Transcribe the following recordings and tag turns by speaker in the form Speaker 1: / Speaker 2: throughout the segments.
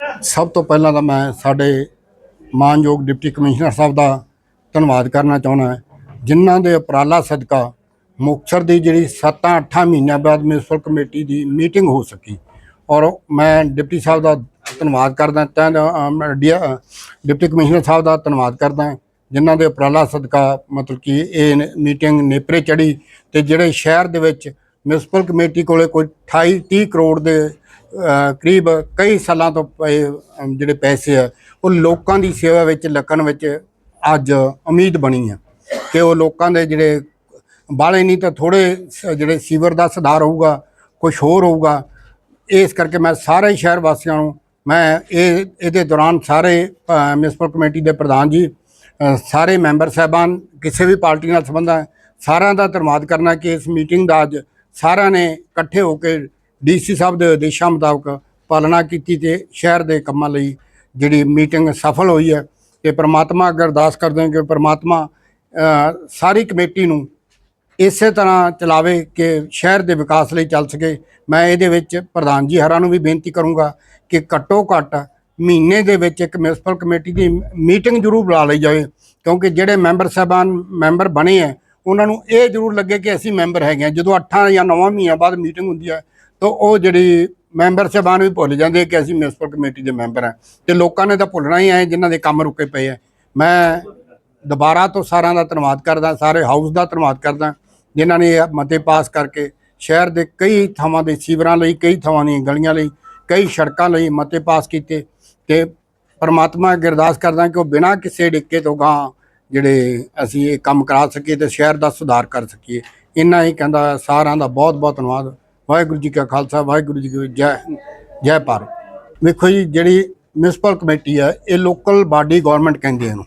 Speaker 1: ਸਭ ਤੋਂ ਪਹਿਲਾਂ ਤਾਂ ਮੈਂ ਸਾਡੇ ਮਾਨਯੋਗ ਡਿਪਟੀ ਕਮਿਸ਼ਨਰ ਸਾਹਿਬ ਦਾ ਧੰਨਵਾਦ ਕਰਨਾ ਚਾਹੁੰਦਾ ਜਿਨ੍ਹਾਂ ਦੇ ਉਪਰਾਲਾ ਸਦਕਾ ਮੁਕਤਸਰ ਦੀ ਜਿਹੜੀ 7-8 ਮਹੀਨਿਆਂ ਬਾਅਦ ਮਿਊਨਿਸਪਲ ਕਮੇਟੀ ਦੀ ਮੀਟਿੰਗ ਹੋ ਸਕੀ। ਔਰ ਮੈਂ ਡਿਪਟੀ ਸਾਹਿਬ ਦਾ ਧੰਨਵਾਦ ਕਰਦਾ ਮੈਂ ਡੀ- ਡਿਪਟੀ ਕਮਿਸ਼ਨਰ ਸਾਹਿਬ ਦਾ ਧੰਨਵਾਦ ਕਰਦਾ ਜਿਨ੍ਹਾਂ ਦੇ ਉਪਰਾਲਾ ਸਦਕਾ ਮਤਲਬ ਕਿ ਇਹ ਮੀਟਿੰਗ ਨੇਪਰੇ ਚੜੀ ਤੇ ਜਿਹੜੇ ਸ਼ਹਿਰ ਦੇ ਵਿੱਚ ਮਿਊਨਿਸਪਲ ਕਮੇਟੀ ਕੋਲੇ ਕੋਈ 28 30 ਕਰੋੜ ਦੇ ਕਰੀਬ ਕਈ ਸਾਲਾਂ ਤੋਂ ਪਏ ਜਿਹੜੇ ਪੈਸੇ ਆ ਉਹ ਲੋਕਾਂ ਦੀ ਸੇਵਾ ਵਿੱਚ ਲੱਗਣ ਵਿੱਚ ਅੱਜ ਉਮੀਦ ਬਣੀ ਆ ਕਿ ਉਹ ਲੋਕਾਂ ਦੇ ਜਿਹੜੇ ਬਾਲੇ ਨਹੀਂ ਤਾਂ ਥੋੜੇ ਜਿਹੜੇ ਸੀਵਰ ਦਾ ਸੁਧਾਰ ਹੋਊਗਾ ਕੁਝ ਹੋਰ ਹੋਊਗਾ। ਇਸ ਕਰਕੇ ਮੈਂ ਸਾਰੇ ਸ਼ਹਿਰ ਵਾਸੀਆਂ ਨੂੰ ਮੈਂ ਇਹ ਇਹਦੇ ਦੌਰਾਨ ਸਾਰੇ ਅ, ਮਿਊਨਿਸਪਲ ਕਮੇਟੀ ਦੇ ਪ੍ਰਧਾਨ ਜੀ ਸਾਰੇ ਮੈਂਬਰ ਸਾਹਿਬਾਨ ਕਿਸੇ ਵੀ ਪਾਰਟੀ ਨਾਲ ਸੰਬੰਧ ਹੈ ਸਾਰਿਆਂ ਦਾ ਧੰਨਵਾਦ ਕਰਨਾ ਕਿ ਇਸ ਮੀਟਿੰਗ ਦਾ ਅੱਜ ਸਾਰਿਆਂ ਨੇ ਇਕੱਠੇ ਹੋ ਕੇ ਡੀਸੀ ਸਾਹਿਬ ਦੇ ਆਦੇਸ਼ਾਂ ਮੁਤਾਬਕ ਪਾਲਣਾ ਕੀਤੀ ਤੇ ਸ਼ਹਿਰ ਦੇ ਕੰਮਾਂ ਲਈ ਜਿਹੜੀ ਮੀਟਿੰਗ ਸਫਲ ਹੋਈ ਹੈ ਤੇ ਪ੍ਰਮਾਤਮਾ ਅੱਗੇ ਅਰਦਾਸ ਕਰਦੇ ਹਾਂ ਕਿ ਪ੍ਰਮਾਤਮਾ ਸਾਰੀ ਕਮੇਟੀ ਨੂੰ ਇਸੇ ਤਰ੍ਹਾਂ ਚਲਾਵੇ ਕਿ ਸ਼ਹਿਰ ਦੇ ਵਿਕਾਸ ਲਈ ਚੱਲ ਸਕੇ। ਮੈਂ ਇਹਦੇ ਵਿੱਚ ਪ੍ਰਧਾਨ ਜੀ ਹਰਾਂ ਨੂੰ ਵੀ ਬੇਨਤੀ ਕਰੂੰਗਾ ਕਿ ਘੱਟੋ ਘੱਟ ਮਹੀਨੇ ਦੇ ਵਿੱਚ ਇੱਕ ਮਿਊਨਿਸਪਲ ਕਮੇਟੀ ਦੀ ਮੀਟਿੰਗ ਜ਼ਰੂਰ ਬੁਲਾ ਲਈ ਜਾਵੇ, ਕਿਉਂਕਿ ਜਿਹੜੇ ਮੈਂਬਰ ਸਾਹਿਬਾਨ, ਮੈਂਬਰ ਬਣੇ ਆ ਉਹਨਾਂ ਨੂੰ ਇਹ ਜ਼ਰੂਰ ਲੱਗੇ ਕਿ ਅਸੀਂ ਮੈਂਬਰ ਹੈਗੇ ਆ ਜਦੋਂ 8 ਜਾਂ 9 ਮਹੀਨਿਆਂ ਬਾਅਦ ਮੀਟਿੰਗ ਹੁੰਦੀ ਹੈ, ਤਾਂ ਉਹ ਜਿਹੜੀ ਮੈਂਬਰ ਸਾਹਿਬਾਨ ਵੀ ਭੁੱਲ ਜਾਂਦੇ ਕਿ ਅਸੀਂ ਮਿਊਨਿਸਪਲ ਕਮੇਟੀ ਦੇ ਮੈਂਬਰ ਆ ਤੇ ਲੋਕਾਂ ਨੇ ਤਾਂ ਭੁੱਲਣਾ ਹੀ ਹੈ, ਜਿਨ੍ਹਾਂ ਦੇ ਕੰਮ ਰੁਕੇ ਪਏ ਆ। ਮੈਂ ਦੁਬਾਰਾ ਤੋਂ ਸਾਰਿਆਂ ਦਾ ਧੰਨਵਾਦ ਕਰਦਾ, ਸਾਰੇ ਹਾਊਸ ਦਾ ਧੰਨਵਾਦ ਕਰਦਾ, ਜਿਨ੍ਹਾਂ ਨੇ ਮਤੇ ਪਾਸ ਕਰਕੇ ਸ਼ਹਿਰ ਦੇ ਕਈ ਥਾਵਾਂ ਦੇ ਸੀਵਰਾਂ ਲਈ, ਕਈ ਥਾਵਾਂ ਦੀਆਂ ਗਲੀਆਂ ਲਈ, ਕਈ ਸੜਕਾਂ ਲਈ ਮਤੇ ਪਾਸ ਕੀਤੇ। ਤੇ ਪਰਮਾਤਮਾ ਅਰਦਾਸ ਕਰਦਾ ਕਿ ਉਹ ਬਿਨਾਂ ਕਿਸੇ ਡਿੱਕੇ ਤੋਂ ਗਾਂ ਜਿਹੜੇ ਅਸੀਂ ਇਹ ਕੰਮ ਕਰਾ ਸਕੀਏ ਤੇ ਸ਼ਹਿਰ ਦਾ ਸੁਧਾਰ ਕਰ ਸਕੀਏ। ਇੰਨਾ ਹੀ ਕਹਿੰਦਾ ਸਾਰਿਆਂ ਦਾ ਬਹੁਤ ਬਹੁਤ ਧੰਨਵਾਦ। ਵਾਹਿਗੁਰੂ ਜੀ ਕਾ ਖਾਲਸਾ, ਵਾਹਿਗੁਰੂ ਜੀ ਕੀ ਜੈ ਜੈ ਭਾਰਤ। ਵੇਖੋ ਜੀ, ਜਿਹੜੀ ਮਿਊਨਿਸਪਲ ਕਮੇਟੀ ਹੈ ਇਹ ਲੋਕਲ ਬਾਡੀ ਗਵਰਨਮੈਂਟ ਕਹਿੰਦੇ ਇਹਨੂੰ।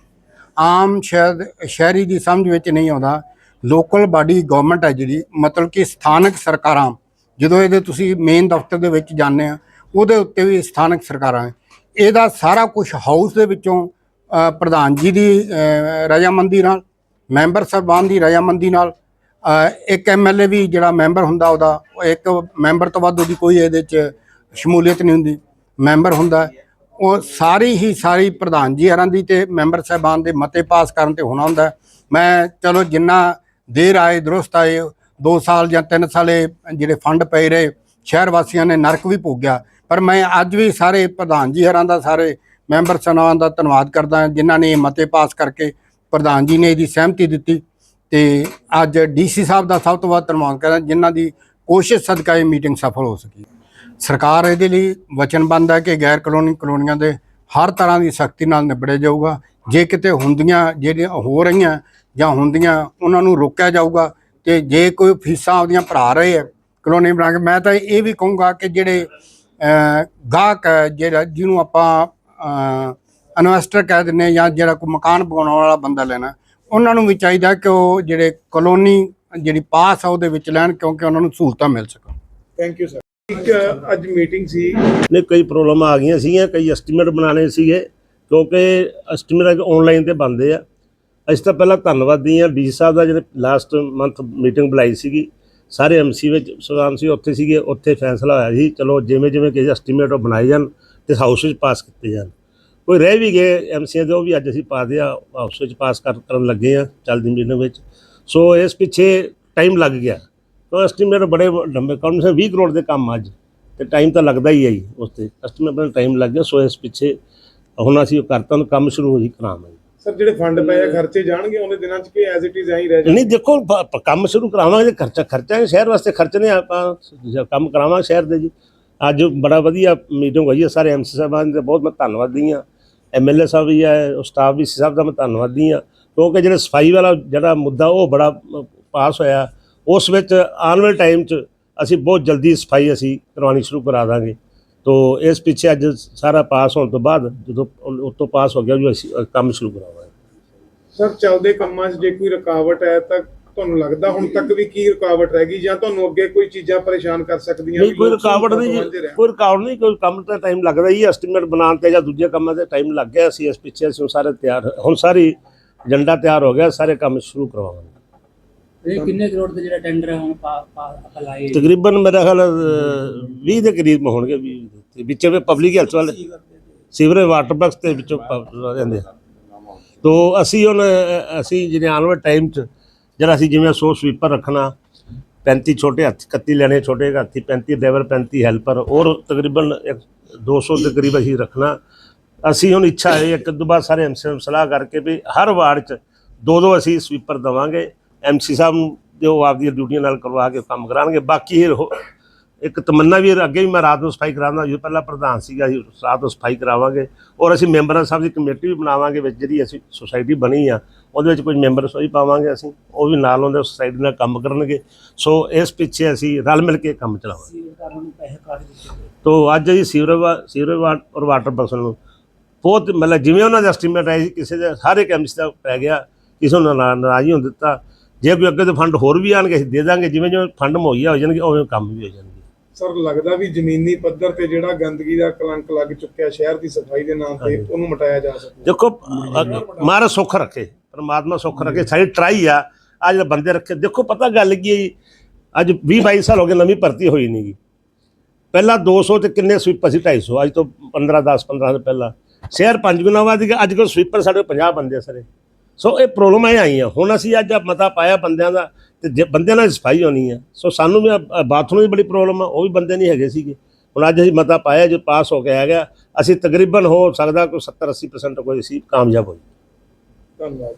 Speaker 1: ਆਮ ਸ਼ਹਿਰ, ਸ਼ਹਿਰੀ ਦੀ ਸਮਝ ਵਿੱਚ ਨਹੀਂ ਆਉਂਦਾ। ਲੋਕਲ ਬਾਡੀ ਗਵਰਨਮੈਂਟ ਹੈ ਜਿਹੜੀ, ਮਤਲਬ ਕਿ ਸਥਾਨਕ ਸਰਕਾਰਾਂ। ਜਦੋਂ ਇਹਦੇ ਤੁਸੀਂ ਮੇਨ ਦਫ਼ਤਰ ਦੇ ਵਿੱਚ ਜਾਂਦੇ ਆ, ਉਹਦੇ ਉੱਤੇ ਵੀ ਸਥਾਨਕ ਸਰਕਾਰਾਂ ਇਹਦਾ ਸਾਰਾ ਕੁਝ ਹਾਊਸ ਦੇ ਵਿੱਚੋਂ ਪ੍ਰਧਾਨ ਜੀ ਦੀ ਰਜ਼ਾਮੰਦੀ ਨਾਲ ਮੈਂਬਰ ਸਾਹਿਬਾਨ ਦੀ ਰਜ਼ਾਮੰਦੀ ਨਾਲ ਅ, ਇੱਕ ਐਮਐਲਏ ਵੀ ਜਿਹੜਾ ਮੈਂਬਰ ਹੁੰਦਾ ਉਹਦਾ ਇੱਕ ਮੈਂਬਰ ਤੋਂ ਵੱਧ ਉਹਦੀ ਕੋਈ ਇਹਦੇ 'ਚ ਸ਼ਮੂਲੀਅਤ ਨਹੀਂ ਹੁੰਦੀ ਮੈਂਬਰ ਹੁੰਦਾ। ਉਹ ਸਾਰੀ ਹੀ ਸਾਰੀ ਪ੍ਰਧਾਨ ਜੀ ਹਰਾਂ ਦੀ ਤੇ ਮੈਂਬਰ ਸਾਹਿਬਾਨ ਦੇ ਮਤੇ ਪਾਸ ਕਰਨ ਤੇ ਹੋਣਾ ਹੁੰਦਾ। ਮੈਂ ਚਲੋ ਜਿੰਨਾ ਦੇਰ ਆਏ ਦਰੁਸਤ ਆਏ 2 ਸਾਲ ਜਾਂ 3 ਸਾਲੇ ਜਿਹੜੇ ਫੰਡ ਪਏ ਰਹੇ ਸ਼ਹਿਰ ਵਾਸੀਆਂ ਨੇ ਨਰਕ ਵੀ ਭੋਗਿਆ। ਪਰ ਮੈਂ ਅੱਜ ਵੀ ਸਾਰੇ ਪ੍ਰਧਾਨ ਜੀ ਹਰਾਂ ਦਾ ਸਾਰੇ ਮੈਂਬਰ ਸਨਾਵਾਂ ਦਾ ਧੰਨਵਾਦ ਕਰਦਾ ਜਿਨ੍ਹਾਂ ਨੇ ਮਤੇ ਪਾਸ ਕਰਕੇ ਪ੍ਰਧਾਨ ਜੀ ਨੇ ਇਹਦੀ ਸਹਿਮਤੀ ਦਿੱਤੀ ਤੇ ਅੱਜ ਡੀਸੀ ਸਾਹਿਬ ਦਾ ਸਭ ਤੋਂ ਵੱਧ ਧੰਨਵਾਦ ਕਰਦਾ ਜਿਨ੍ਹਾਂ ਦੀ ਕੋਸ਼ਿਸ਼ ਸਦਕਾ ਇਹ ਮੀਟਿੰਗ ਸਫਲ ਹੋ ਸਕੀ। ਸਰਕਾਰ ਇਹਦੇ ਲਈ ਵਚਨਬੰਦ ਹੈ ਕਿ ਗੈਰ ਕਲੋਨੀ ਕਲੋਨੀਆਂ ਦੇ ਹਰ ਤਰ੍ਹਾਂ ਦੀ ਸਖਤੀ ਨਾਲ ਨਿਬੜਿਆ ਜਾਊਗਾ। ਜੇ ਕਿਤੇ ਹੁੰਦੀਆਂ ਜਿਹੜੀਆਂ ਹੋ ਰਹੀਆਂ ਜਾਂ ਹੁੰਦੀਆਂ, ਉਹਨਾਂ ਨੂੰ ਰੋਕਿਆ ਜਾਊਗਾ ਤੇ ਜੇ ਕੋਈ ਫੀਸਾਂ ਆਪਦੀਆਂ ਭਰਾ ਰਹੇ ਆ ਕਲੋਨੀ ਬਣਾ ਕੇ, ਮੈਂ ਤਾਂ ਇਹ ਵੀ ਕਹੂੰਗਾ ਕਿ ਜਿਹੜੇ ਗਾਹਕ ਹੈ, ਜਿਹੜਾ ਜਿਹਨੂੰ ਆਪਾਂ ਇਨਵੈਸਟਰ ਕਹਿ ਦਿੰਦੇ ਹਾਂ ਜਾਂ ਜਿਹੜਾ ਕੋਈ ਮਕਾਨ ਬਣਾਉਣ ਵਾਲਾ ਬੰਦਾ ਲੈਣਾ ਉਹਨਾਂ ਨੂੰ ਵੀ ਚਾਹੀਦਾ ਕਿ ਉਹ ਜਿਹੜੇ ਕਲੋਨੀ ਜਿਹੜੀ ਪਾਸ ਆ ਉਹਦੇ ਵਿੱਚ ਲੈਣ ਕਿਉਂਕਿ ਉਹਨਾਂ ਨੂੰ ਸਹੂਲਤਾਂ ਮਿਲ ਸਕਣ।
Speaker 2: ਥੈਂਕ ਯੂ ਸਰ ਇੱਕ ਅੱਜ ਮੀਟਿੰਗ ਸੀ।
Speaker 3: ਨੇ ਕਈ ਪ੍ਰੋਬਲਮ ਆ ਗਈਆਂ ਸੀਗੀਆਂ ਕਈ ਐਸਟੀਮੇਟ ਬਣਾਉਣੇ ਸੀਗੇ ਕਿਉਂਕਿ ਐਸਟੀਮੇਟ ਆਨਲਾਈਨ ਤੇ ਬਣਦੇ ਆ। ਅਸੀਂ ਤਾਂ ਪਹਿਲਾਂ ਧੰਨਵਾਦੀ ਆ ਡੀ ਸਾਹਿਬ ਦਾ ਜਿਹੜੇ ਲਾਸਟ ਮੰਥ ਮੀਟਿੰਗ ਬੁਲਾਈ ਸੀਗੀ ਸਾਰੇ ਐਮਸੀ ਵਿੱਚ ਸੁਦਾਨ ਸੀ ਉੱਥੇ ਸੀਗੇ ਉੱਥੇ ਫੈਸਲਾ ਹੋਇਆ ਸੀ ਚਲੋ ਜਿਵੇਂ ਜਿਵੇਂ ਕਿਸੇ ਐਸਟੀਮੇਟ ਉਹ ਬਣਾਏ ਜਾਣ ਤੇ ਹਾਊਸ ਵਿੱਚ ਪਾਸ ਕੀਤੇ ਜਾਣ। ਕੋਈ ਰਹਿ ਵੀ ਗਏ ਐਮਸੀਆਂ ਦੇ ਉਹ ਵੀ ਅੱਜ ਅਸੀਂ ਪਾ ਦਿਆ ਹਾਊਸ ਵਿੱਚ ਪਾਸ ਕਰ ਕਰਨ ਲੱਗੇ ਆ ਚੱਲਦੀ ਮੀਟਿੰਗ ਵਿੱਚ। ਸੋ ਇਸ ਪਿੱਛੇ ਟਾਈਮ ਲੱਗ ਗਿਆ। ਤਾਂ ਐਸਟੀਮੇਟ ਬੜੇ ਲੰਬੇ ਕੰਮ ਸੇ 20 ਕਰੋੜ ਦੇ ਕੰਮ ਅੱਜ। ਤੇ ਟਾਈਮ ਤਾਂ ਲੱਗਦਾ ਹੀ ਹੈ ਜੀ ਉਸ ਤੇ। ਐਸਟੀਮੇਟ ਦਾ ਟਾਈਮ ਲੱਗ ਗਿਆ ਸੋ ਇਸ ਪਿੱਛੇ ਹੁਣ ਅਸੀਂ ਉਹ ਕਰਤਾ ਨੂੰ ਕੰਮ ਸ਼ੁਰੂ ਹੋ ਜੀ ਕਰਾਵਾਂਗੇ।
Speaker 2: ਸਰ ਜਿਹੜੇ ਫੰਡ ਪਏ ਆ ਖਰਚੇ ਜਾਣਗੇ ਉਹਨੇ ਦਿਨਾਂ ਚ ਕਿ ਐਜ਼ ਇਟ ਇਜ਼ ਐਂ ਹੀ ਰਹਿ ਜਾਣ
Speaker 3: ਨਹੀਂ ਦੇਖੋ ਕੰਮ ਸ਼ੁਰੂ ਕਰਾਵਾਂਗੇ ਖਰਚਾ ਖਰਚਾ ਹੈ ਸ਼ਹਿਰ ਵਾਸਤੇ ਖਰਚਨੇ ਆਪਾਂ ਕੰਮ ਕਰਾਵਾਂਗੇ ਸ਼ਹਿਰ ਦੇ ਜੀ। ਅੱਜ ਬੜਾ ਵਧੀਆ ਮੀਟਿੰਗ ਹੋਈ ਹੈ ਸਾਰੇ ਐਮਸੀ ਸਾਹਿਬਾਂ ਦੇ ਬਹੁਤ ਮੈਂ ਧੰਨਵਾਦੀ ਹਾਂ। ਐਮਐਲਏ ਸਾਹਿਬ ਵੀ ਹੈ, ਉਹ ਸਟਾਫ ਵੀ ਸਾਹਿਬ ਦਾ ਮੈਂ ਧੰਨਵਾਦੀ ਹਾਂ। ਕਿਉਂਕਿ ਜਿਹੜਾ ਸਫ਼ਾਈ ਵਾਲਾ ਜਿਹੜਾ ਮੁੱਦਾ, ਉਹ ਬੜਾ ਪਾਸ ਹੋਇਆ। ਉਸ ਵਿੱਚ ਆਉਣ ਵਾਲੇ ਟਾਈਮ 'ਚ ਅਸੀਂ ਬਹੁਤ ਜਲਦੀ ਸਫ਼ਾਈ ਅਸੀਂ ਕਰਵਾਉਣੀ ਸ਼ੁਰੂ ਕਰਾ ਦਾਂਗੇ। ਤੋ ਇਸ ਪਿੱਛੇ ਅੱਜ ਸਾਰਾ ਪਾਸ ਹੋਣ ਤੋਂ ਬਾਅਦ, ਜਦੋਂ ਉਹ ਪਾਸ ਹੋ ਗਿਆ ਜੀ ਅਸੀਂ ਕੰਮ ਸ਼ੁਰੂ ਕਰਾਵਾਂਗੇ।
Speaker 2: ਸਰ, ਚੱਲਦੇ ਕੰਮਾਂ 'ਚ ਜੇ ਕੋਈ ਰੁਕਾਵਟ ਹੈ, ਤਾਂ ਤੁਹਾਨੂੰ ਲੱਗਦਾ ਹੁਣ ਤੱਕ ਵੀ ਕੀ ਰੁਕਾਵਟ ਰਹਿ ਗਈ ਜਾਂ ਤੁਹਾਨੂੰ ਅੱਗੇ ਕੋਈ ਚੀਜ਼ਾਂ ਪਰੇਸ਼ਾਨ ਕਰ ਸਕਦੀਆਂ
Speaker 3: ਨਹੀਂ ਕੋਈ ਰੁਕਾਵਟ ਨਹੀਂ
Speaker 2: ਤੋਂ
Speaker 3: ਜੀ? ਕੋਈ ਰੁਕਾਵਟ ਨਹੀਂ ਕੋਈ ਕੰਮ ਤਾਂ ਟਾਈਮ ਲੱਗਦਾ ਹੀ ਐਸਟੀਮੇਟ ਬਣਾਉਣ ਤੇ ਜਾਂ ਦੂਜੇ ਕੰਮਾਂ ਤੇ ਟਾਈਮ ਲੱਗ ਗਿਆ। ਅਸੀਂ ਇਸ ਪਿੱਛੇ ਅਸੀਂ ਸਾਰੇ ਤਿਆਰ ਹੁਣ ਸਾਰੀ ਏਜੰਡਾ ਤਿਆਰ ਹੋ ਗਿਆ। ਸਾਰੇ ਕੰਮ ਸ਼ੁਰੂ ਕਰਵਾਵਾਂਗੇ।
Speaker 4: ਇਹ ਕਿੰਨੇ ਕਰੋੜ ਦਾ ਜਿਹੜਾ ਟੈਂਡਰ ਹੈ ਹੁਣ ਪਾ ਪਾ ਆਪਾਂ ਲਾਏ
Speaker 3: ਤਕਰੀਬਨ ਮੇਰਾ ਖਿਆਲ ਅ, 20 ਦੇ ਕਰੀਬ ਹੋਣਗੇ 20 ਵਿੱਚ ਵਿੱਚ ਪਬਲਿਕ ਹੈਲਥ ਵਾਲੇ ਸੀਵਰੇਜ ਵਾਟਰ ਵਰਕਸ ਦੇ ਵਿੱਚੋਂ ਪ- ਜਾਂਦੇ ਆ। ਤੋ ਅਸੀਂ ਹੁਣ ਅਸੀਂ ਜਿਹੜੇ ਆਉਣ ਵਾਲੇ ਟਾਈਮ 'ਚ ਜਿਹੜਾ ਅਸੀਂ ਜਿਵੇਂ ਸੋ ਸਵੀਪਰ ਰੱਖਣਾ 35 ਛੋਟੇ ਹੱਥ 31 ਲੈਣੇ ਛੋਟੇ ਹਾਥੀ 35 ਡਰਾਈਵਰ 35 ਹੈਲਪਰ ਔਰ ਤਕਰੀਬਨ ਇੱਕ 200 ਦੇ ਕਰੀਬ ਅਸੀਂ ਰੱਖਣਾ। ਅਸੀਂ ਹੁਣ ਇੱਛਾ ਹੈ ਇੱਕ ਦੋ ਬਾਅਦ ਸਾਰੇ ਐਮਸੀ ਨੂੰ ਸਲਾਹ ਕਰਕੇ ਵੀ ਹਰ ਵਾਰਡ 'ਚ ਦੋ ਦੋ ਅਸੀਂ ਸਵੀਪਰ ਦਵਾਂਗੇ। ਐਮਸੀ ਸਾਹਿਬ ਨੂੰ ਜੋ ਆਪਦੀਆਂ ਡਿਊਟੀਆਂ ਨਾਲ ਕਰਵਾ ਕੇ ਕੰਮ ਕਰਾਉਣਗੇ। ਬਾਕੀ ਇਹ ਇੱਕ ਤਮੰਨਾ ਵੀ ਅੱਗੇ ਵੀ ਮੈਂ ਰਾਤ ਨੂੰ ਸਫ਼ਾਈ ਕਰਾਉਂਦਾ ਜਦੋਂ ਪਹਿਲਾਂ ਪ੍ਰਧਾਨ ਸੀਗਾ ਜੀ ਰਾਤ ਨੂੰ ਸਫ਼ਾਈ ਕਰਾਵਾਂਗੇ ਔਰ ਅਸੀਂ ਮੈਂਬਰਾਂ ਸਾਹਿਬ ਦੀ ਕਮੇਟੀ ਵੀ ਬਣਾਵਾਂਗੇ ਵਿੱਚ ਜਿਹੜੀ ਅਸੀਂ ਸੁਸਾਇਟੀ ਬਣੀ ਆ ਉਹਦੇ ਵਿੱਚ ਕੁਝ ਮੈਂਬਰ ਸੋਈ ਪਾਵਾਂਗੇ ਅਸੀਂ ਉਹ ਵੀ ਨਾਲ ਉਹਦੇ ਸੁਸਾਇਟੀ ਨਾਲ ਕੰਮ ਕਰਨਗੇ। ਸੋ ਇਸ ਪਿੱਛੇ ਅਸੀਂ ਰਲ ਮਿਲ ਕੇ ਕੰਮ ਚਲਾਵਾਂਗੇ। ਤੋ ਅੱਜ ਅਸੀਂ ਸੀਵਰੇਜ ਸੀਵਰੇਜ ਔਰ ਵਾਟਰ ਪਰਸਨ ਨੂੰ ਬਹੁਤ ਮਤਲਬ ਜਿਵੇਂ ਉਹਨਾਂ ਦਾ ਐਸਟੀਮੇਟ ਆਇਆ ਸੀ ਕਿਸੇ ਦੇ ਇੱਕ ਐਮਸੀ ਦਾ ਪੈ ਗਿਆ ਕਿਸੇ ਨੂੰ ਨਾ- ਨਾਰਾਜ਼ੀ ਹੋਣ ਦਿੱਤਾ ਜੇ ਕੋਈ ਅੱਗੇ ਤੋਂ ਫੰਡ ਹੋਰ ਵੀ ਆਣਗੇ ਅਸੀਂ ਦੇ ਦਾਂਗੇ ਜਿਵੇਂ ਜਿਵੇਂ ਫੰਡ ਮੁਹੱਈਆ ਹੋ ਜਾਣਗੇ ਉਵੇਂ ਕੰਮ ਵੀ ਹੋ ਜਾਣਗੇ।
Speaker 2: ਸਰ ਲੱਗਦਾ ਵੀ ਜ਼ਮੀਨੀ ਪੱਧਰ ਤੇ ਜਿਹੜਾ ਗੰਦਗੀ ਦਾ ਕਲੰਕ ਲੱਗ ਚੁੱਕਿਆ ਸ਼ਹਿਰ ਦੀ ਸਫ਼ਾਈ ਦੇ ਨਾਮ ਤੇ ਉਹਨੂੰ ਮਟਾਇਆ ਜਾ ਸਕੇ।
Speaker 3: ਦੇਖੋ ਮਹਾਰਾਜ ਸੁੱਖ ਰੱਖੇ ਪਰਮਾਤਮਾ ਸੁੱਖ ਰੱਖੇ ਸਾਡੀ ਟਰਾਈ ਆ ਅੱਜ ਜਿਹੜੇ ਬੰਦੇ ਰੱਖੇ ਦੇਖੋ ਪਤਾ ਗੱਲ ਕੀ ਹੈ ਜੀ, ਅੱਜ 20 22 ਸਾਲ ਹੋ ਗਏ ਨਵੀਂ ਭਰਤੀ ਹੋਈ ਨਹੀਂ ਗੀ। ਪਹਿਲਾਂ 200 ਤੇ ਕਿੰਨੇ ਸਵੀਪਰ ਸੀ? 250 ਅੱਜ ਤੋਂ 15 10 15 ਸਾਲ ਪਹਿਲਾਂ। ਸ਼ਹਿਰ ਪੰਜ ਗੁਣਾ ਵੱਧ ਗਿਆ ਅੱਜ ਕੱਲ੍ਹ ਸਵੀਪਰ ਸਾਡੇ 50 ਬੰਦੇ ਆ ਸਾਰੇ। ਸੋ ਇਹ ਪ੍ਰੋਬਲਮ ਇਹ ਆਈਆਂ ਹੁਣ ਅਸੀਂ ਅੱਜ ਮਤਾ ਪਾਇਆ ਬੰਦਿਆਂ ਦਾ ਤੇ ਜੇ ਬੰਦਿਆਂ ਨਾਲ ਸਫ਼ਾਈ ਹੋਣੀ ਆ, ਸੋ ਸਾਨੂੰ ਵੀ ਬਾਥਰੂਮ ਦੀ ਬੜੀ ਪ੍ਰੋਬਲਮ ਆ, ਉਹ ਵੀ ਬੰਦੇ ਨਹੀਂ ਹੈਗੇ ਸੀਗੇ। ਹੁਣ ਅੱਜ ਅਸੀਂ ਮਤਾ ਪਾਇਆ, ਜੋ ਪਾਸ ਹੋ ਕੇ ਆ ਗਿਆ, ਅਸੀਂ ਤਕਰੀਬਨ ਹੋ ਸਕਦਾ ਕੋਈ 70 80% ਕੋਈ ਅਸੀਂ ਕਾਮਯਾਬ ਹੋਈ।
Speaker 2: ਧੰਨਵਾਦ।